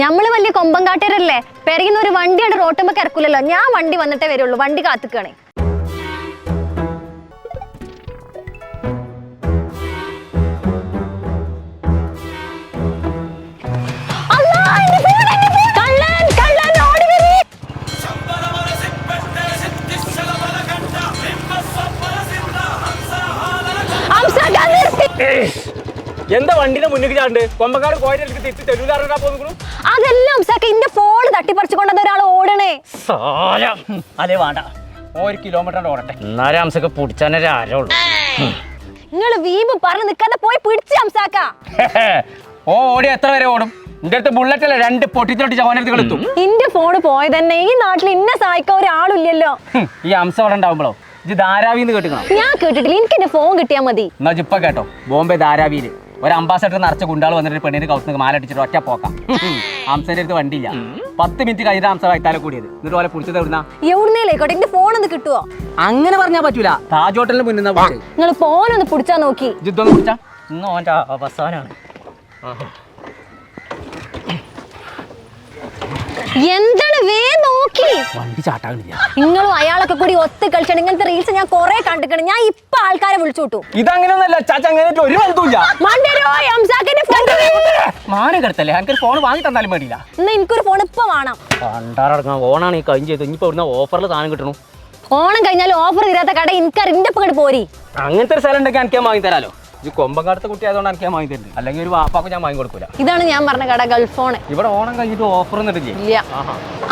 നമ്മൾ വലിയ കൊമ്പം കൊമ്പങ്കാട്ടരല്ലേ? പെരയുന്ന ഒരു വണ്ടിയാണ് റോട്ടുമ്പോ കിടക്കൂലല്ലോ ഞാൻ വണ്ടി വന്നിട്ടേ വരുള്ളൂ. വണ്ടി കാത്തുക്കണേ. അല്ലാ, എന്താ വണ്ടിന്റെ മുന്നിൽ ചാണ്ട്? കൊമ്പക്കാട് കോയിലേക്ക് തിരിച്ച് തെരുവിലാറാ പോകുന്നു അതെല്ലാം ഹംസക്ക ഇന്റെ ഫോൺ തട്ടിപ്പറിച്ചുകൊണ്ടത് ഒരാൾ ഓടണേ. സാരം. അല്ലേ വേണ്ട. ഒരു കിലോമീറ്റർ ഓടട്ടെ. എന്നാലും അംസക്ക് പിടിച്ചാനേ ആരോ നിങ്ങൾ വീമ്പ് പറഞ്ഞു നിൽക്കാതെ പോയി പിടിച്ച് അംസാക്ക ഓ ഓടി എത്ര വരെ ഓടും? എന്റെ അടുത്ത് ബുള്ളറ്റ് അല്ല? രണ്ട് പൊട്ടിത്തൊട്ടി ചവനടുത്ത് കളിത്തും ഇന്റെ ഫോണ് പോയതന്നെ ഈ നാട്ടിൽ ഇന്ന സഹായിക്കാൻ ഒരാളില്ലല്ലോ. ഈ ഹംസ അവിടെ ഉണ്ടാവുമ്പോഴോ ഇത് ധാരാവിന്ന് കേട്ടോ ഞാൻ കേട്ടിട്ടില്ല. എനിക്ക് എന്റെ ഫോൺ കിട്ടിയാ മതി. എന്നാ ഇപ്പൊ കേട്ടോ. ബോംബെ ധാരാവിയിൽ. ഒരു അംബാസഡർ നിറച്ച ഗുണ്ടാൾ വന്നിട്ട് പെണ്ണിന് മാല മാലടിച്ചിട്ട് ഒറ്റ പോക്കാം. ഹംസന്റെ അടുത്ത് വണ്ടിയില്ല. പത്ത് മിനിറ്റ് കഴിഞ്ഞിട്ട് ഹംസ വൈത്താലെ കൂടിയത്. എന്നിട്ട് പോലെ പിടിച്ചത് എവിടുന്ന? എവിടുന്നേലേക്കോട്ടെ എന്റെ ഫോൺ ഒന്ന് കിട്ടുവോ? അങ്ങനെ പറഞ്ഞാൽ പറ്റൂല. താജ് ഹോട്ടലിന് മുന്നിൽ നിങ്ങൾ ഫോൺ ഒന്ന് പിടിച്ചാ നോക്കി. ജിദ്ദൊന്ന് പിടിച്ചാ? ഇന്ന് ഓന്റെ അവസാനാണ്. എന്താണ് വേ വണ്ടി ചാട്ടാകണില്ല നിങ്ങളും അയാളൊക്കെ കൂടി ഒത്ത് കളിച്ചാണ്. ഇങ്ങനത്തെ റീൽസ് ഞാൻ കൊറേ കണ്ടിക്കണം ഞാൻ ഇപ്പൊ ആൾക്കാരെ വിളിച്ചു വിട്ടു ഇതങ്ങനെയൊന്നല്ല ചാച്ച അങ്ങനെ ഒരു ബന്ധമില്ല മണ്ടരോ ഹംസാക്കിന്റെ ഫോൺ മാനം കെടുത്തല്ലേ? എനിക്ക് ഫോൺ വാങ്ങി തന്നാലും വേണ്ടിയില്ല എന്നാ എനിക്കൊരു ഫോൺ ഇപ്പൊ വേണം. ഓണാണ് ഈ കഴിഞ്ഞ് ചെയ്ത് ഇനിയിപ്പോ ഇവിടുന്ന് ഓഫറിൽ സാധനം കിട്ടണു. ഓണം കഴിഞ്ഞാൽ ഓഫർ തീരാത്ത കട എനിക്ക് ഇന്റെ ഇപ്പൊ പോരി. അങ്ങനത്തെ ഒരു സ്ഥലം ഉണ്ടെങ്കിൽ എനിക്ക് വാങ്ങി തരാലോ. ഇത് കൊമ്പങ്കാടത്തെ കുട്ടി ആയതുകൊണ്ട് എനിക്ക് ഞാൻ വാങ്ങി തരുന്നത് അല്ലെങ്കിൽ ഒരു വാപ്പാക്ക് ഞാൻ വാങ്ങി കൊടുക്കൂല. ഇതാണ് ഞാൻ പറഞ്ഞ കട ഗൾഫ് ഫോൺ ഇവിടെ ഓണം കഴിഞ്ഞിട്ട് ഓഫർ ഒന്നിട്ടില്ലേ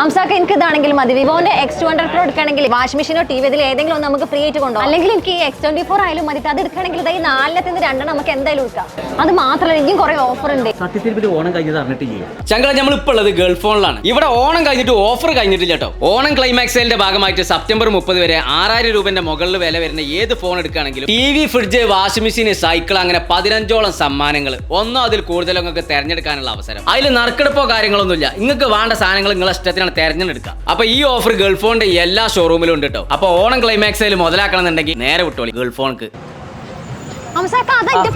അംസാക്ക് എനിക്ക് ഇതാണെങ്കിൽ മതി. വിവോന്റെ എക്സ് ടു ഹൺഡ്രഡ് പ്രോ എടുക്കുകയാണെങ്കിൽ വാഷിംഗ് മെഷീനോ ടി വി ഇതിൽ ഏതെങ്കിലും ഒന്ന് നമുക്ക് ഫ്രീ ആയിട്ട് കൊണ്ടുപോകും. അല്ലെങ്കിൽ എനിക്ക് ഈ എക്സ് ട്വന്റി ഫോർ ആയാലും മതി. അത് എടുക്കുകയാണെങ്കിൽ ഇതായി നാലിനത്തിന് രണ്ടെണ്ണം നമുക്ക് എന്തായാലും എടുക്കാം. അത് മാത്രമല്ല എനിക്കും കുറെ ഓഫർ ഉണ്ട്. സത്യത്തിൽ ഓണം കഴിഞ്ഞത് അറിഞ്ഞിട്ടില്ലേ? ചങ്കള നമ്മൾ ഇപ്പോൾ ഉള്ളത് ഗൾഫ് ഫോണിലാണ് ഇവിടെ ഓണം കഴിഞ്ഞിട്ട് ഓഫർ കഴിഞ്ഞിട്ടില്ല കേട്ടോ. ഓണം ക്ലൈമാക്സ് സെയിലിന്റെ ഭാഗമായിട്ട് സെപ്റ്റംബർ മുപ്പത് വരെ ആറായിരം രൂപന്റെ മുകളിൽ വില വരുന്ന ഏത് phone എടുക്കുകയാണെങ്കിലും T V fridge washing machine cycle അങ്ങനെ പതിനഞ്ചോളം സമ്മാനങ്ങൾ. ഒന്നോ അതിൽ കൂടുതലോ നിങ്ങൾക്ക് തിരഞ്ഞെടുക്കാനുള്ള അവസരം. അതിൽ നറുക്കെടുപ്പോ കാര്യങ്ങളൊന്നുമില്ല. നിങ്ങൾക്ക് വേണ്ട സാധനങ്ങൾ നിങ്ങളെ ഇഷ്ടത്തിനാണ് തിരഞ്ഞെടുക്കുക. അപ്പൊ ഈ ഓഫർ ഗൾഫോണിന്റെ എല്ലാ ഷോറൂമിലും ഉണ്ട് കേട്ടോ അപ്പൊ ഓണം ക്ലൈമാക്സ് സെയിൽ മുതലാക്കണം എന്നുണ്ടെങ്കിൽ നേരെ വിട്ടോളി ഗൾഫോണക്ക്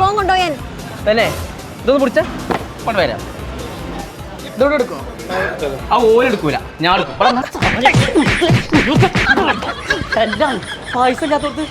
ഫോൺ കൊണ്ടുപോയാൻ തന്നെ. ഇതൊന്ന് പിടിച്ച. കൊണ്ട് വരാം. ഇതോടെ എടുക്കോ? ആ ഓല എടുക്കൂല. ഞാൻ എടുക്കും. പൈസ ഇല്ലാത്തോടത്ത്